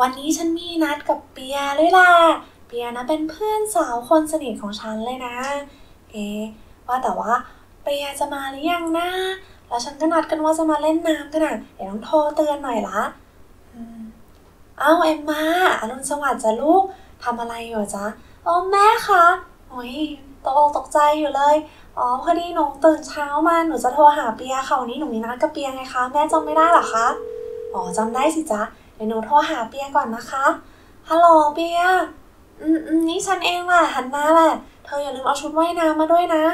วันนี้ฉันมีนัดกับเปียด้วยล่ะ เปียนะเป็นเพื่อนสาวคนสนิทของฉันเลยนะ เอ๊ว่าแต่ว่าเปียจะมาหรือยังนะ แล้วฉันก็นัดกันว่าจะมาเล่นน้ำกันอะ เดี๋ยวต้องโทรเตือนหน่อยละเอ้าเอ็มมาอรุณสวัสดิ์จ้ะลูกทำอะไรอยู่จ๊ะอ๋อแม่คะโอ้ยตกอกตกใจอยู่เลย อ๋อพอดีหนูตื่นเช้ามาหนูจะโทรหาเปียค่ะวันนี้หนูมีนัดกับเปียไงคะ แม่จำไม่ได้หรอคะ อ๋อจำได้สิจ๊ะ เดี๋ยวหนูโทรหาเปียก่อนนะคะ ฮัลโหลเปีย อืมอืมนี่ฉันเองแหละฮันน่าแหละ เธออย่าลืมเอาชุดว่ายน้ำมาด้วยนะ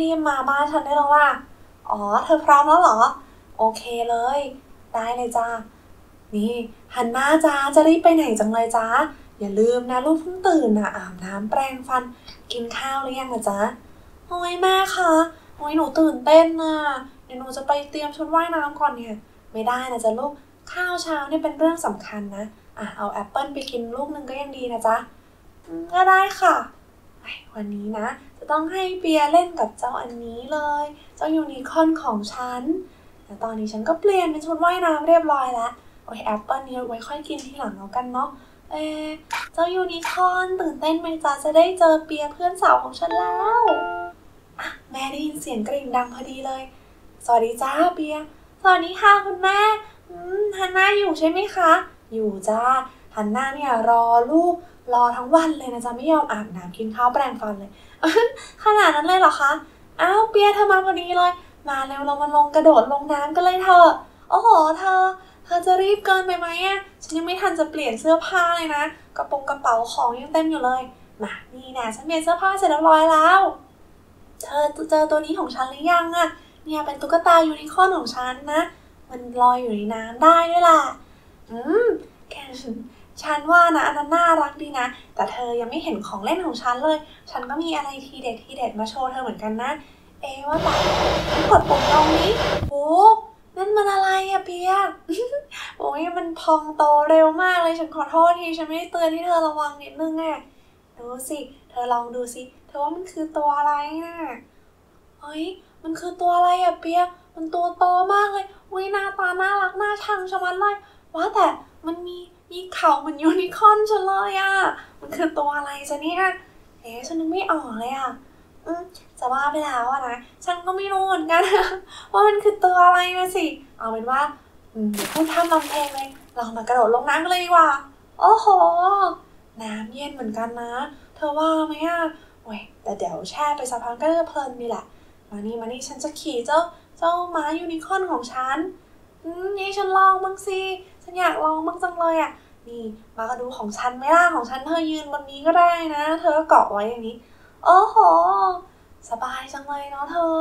รีบๆมาบ้านฉันได้แล้วว่ะ อ๋อ เธอพร้อมแล้วเหรอ โอเคเลย ได้เลยจ้า นี่ฮันน่าจ้าจะรีบไปไหนจังเลยจ้า อย่าลืมนะลูกเพิ่งตื่นนะอาบน้ำแปรงฟัน กินข้าวหรือยังนะจ๊ะโอ้ยแม่คะโอ้ยหนูตื่นเต้นน่ะเดี๋ยวหนูจะไปเตรียมชุดว่ายน้ำก่อนเนี่ย ไม่ได้นะจ๊ะลูก ข้าวเช้าเนี่ยเป็นเรื่องสำคัญนะ อะเอาแอปเปิลไปกินลูกหนึ่งก็ยังดีนะจ๊ะก็ได้ค่ะ วันนี้นะ จะต้องให้เปียเล่นกับเจ้าอันนี้เลย เจ้ายูนิคอนของฉัน แต่ตอนนี้ฉันก็เปลี่ยนเป็นชุดว่ายน้ำเรียบร้อยแล้ว โอ้ยแอปเปิลนี้ไว้ค่อยกินทีหลังแล้วกันเนาะ เอะเจ้ายูนิคอนตื่นเต้นไหมจ๊ะจะได้เจอเปียเพื่อนสาวของฉันแล้วอะแม่ได้ยินเสียงกริ่งดังพอดีเลย สวัสดีจ้าเปีย สวัสดีค่ะคุณแม่ ฮันน่าอยู่ใช่ไหมคะ อยู่จ้าฮันน่าเนี่ยรอลูกรอทั้งวันเลยนะจ๊ะไม่ยอมอาบน้ำกินข้าวแปรงฟันเลย ขนาดนั้นเลยเหรอคะ อ้าวเปียเธอมาพอดีเลย มาเร็วเรามาลงกระโดดลงน้ำกันเลยเธอะโอ้โหเธอ เธอจะรีบเกินไปไหมอะฉันยังไม่ทันจะเปลี่ยนเสื้อผ้าเลยนะ กระโปรงกระเป๋าของยังเต็มอยู่เลย มานี่นะฉันเปลี่ยนเสื้อผ้าเสร็จเรียบร้อยแล้ว เธอเจอตัวนี้ของฉันหรือยังอะเนี่ยเป็นตุ๊กตายูนิคอร์นของฉันนะ มันลอยอยู่ในน้ำได้ด้วยล่ะ อืมแค่ฉันฉันว่านะอันนั้นน่ารักดีนะ แต่เธอยังไม่เห็นของเล่นของฉันเลย ฉันก็มีอะไรทีเด็ดทีเด็ดมาโชว์เธอเหมือนกันนะ เอว่าแต่กดปุ่มตรงนี้โอ้นั่นมันอะไรอะเปียโอ้ยมันพองโตเร็วมากเลยฉันขอโทษทีฉันไม่ได้เตือนให้เธอระวังนิดนึงอะดูสิ เธอลองดูสิเธอว่ามันคือตัวอะไรน่ะเฮ้ยมันคือตัวอะไรอะเปียมันตัวโตมากเลย อุ้ยหน้าตาน่ารักน่าชังชะมัดเลยว่าแต่มันมีมีเขาเหมือนยูนิคอร์นฉันเลยอะมันคือตัวอะไรจะเนี่ยเอ๊ะฉันนึกไม่ออกเลยอะอืมจะว่าไปแล้วอะนะฉันก็ไม่รู้เหมือนกันว่ามันคือตัวอะไรนะสิ เอาเป็นว่าอืมพูดทำลำเพลงเลยเรามากระโดดลงน้ำกันเลยดีกว่า โอ้โห น้ำเย็นเหมือนกันนะ เธอว่าไหมอะโอ้ยแต่เดี๋ยวแช่ไปสักพักก็จะเพลินดีแหละ มานี่มานี่ฉันจะขี่เจ้า เจ้าหมายูนิคอนของฉันอืมให้ฉันลองบ้างสิ ฉันอยากลองบ้างจังเลยอะ นี่มากระดูของฉันไม่ล่ะของฉันเธอยืนบนนี้ก็ได้นะ เธอก็เกาะไว้อย่างนี้ โอ้โห สบายจังเลยเนาะเธอ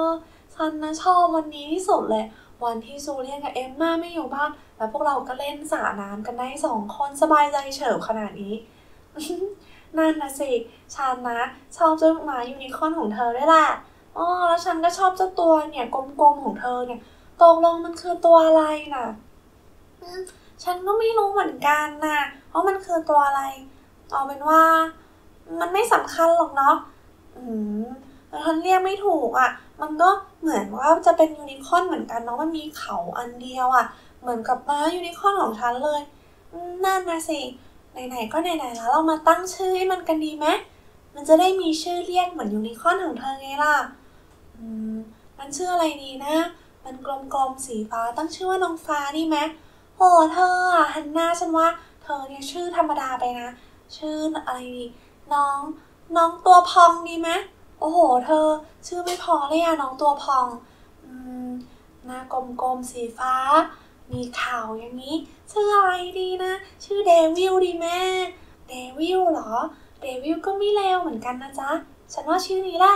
ฉันนะชอบวันนี้ที่สุดเลย วันที่ซูเลียนกับเอมมาไม่อยู่บ้าน แล้วพวกเราก็เล่นสระน้ำกันได้สองคนสบายใจเฉิบขนาดนี้นั่นนะสิ ฉันนะ ชอบเจ้าหมายูนิคอนของเธอด้วยแหละ อ๋อแล้วฉันก็ชอบเจ้าตัวเนี่ยกลมๆของเธอเนี่ยตกลงมันคือตัวอะไรน่ะอืมฉันก็ไม่รู้เหมือนกันน่ะว่ามันคือตัวอะไร เอาเป็นว่า มันไม่สำคัญหรอกเนาะอืมแต่ฉันเรียกไม่ถูกอะ มันก็เหมือนว่าจะเป็นยูนิคอร์นเหมือนกันเนาะมันมีเขาอันเดียวอะ เหมือนกับม้ายูนิคอร์นของฉันเลยอืมนั่นนะสิไหนๆก็ไหนๆแล้วเรามาตั้งชื่อให้มันกันดีไหมมันจะได้มีชื่อเรียกเหมือนยูนิคอร์นของเธอไงล่ะอื มันชื่ออะไรดีนะ มันกลมๆสีฟ้าตั้งชื่อว่าน้องฟ้าดีไหมโอ้เธอฮันน่าฉันว่า เธอเนี่ยชื่อธรรมดาไปนะ ชื่ออะไรดีน้อง น้องตัวพองดีไหมโอ้โห เธอ ชื่อไม่พอเลยอะน้องตัวพอง อืมหน้ากลมๆสีฟ้า มีข่าวอย่างนี้ ชื่ออะไรดีนะ ชื่อเดวิลดีแม่เดวิลเหรอ เดวิลก็ไม่เลวเหมือนกันนะจ๊ะ ฉันว่าชื่อนี้แหละ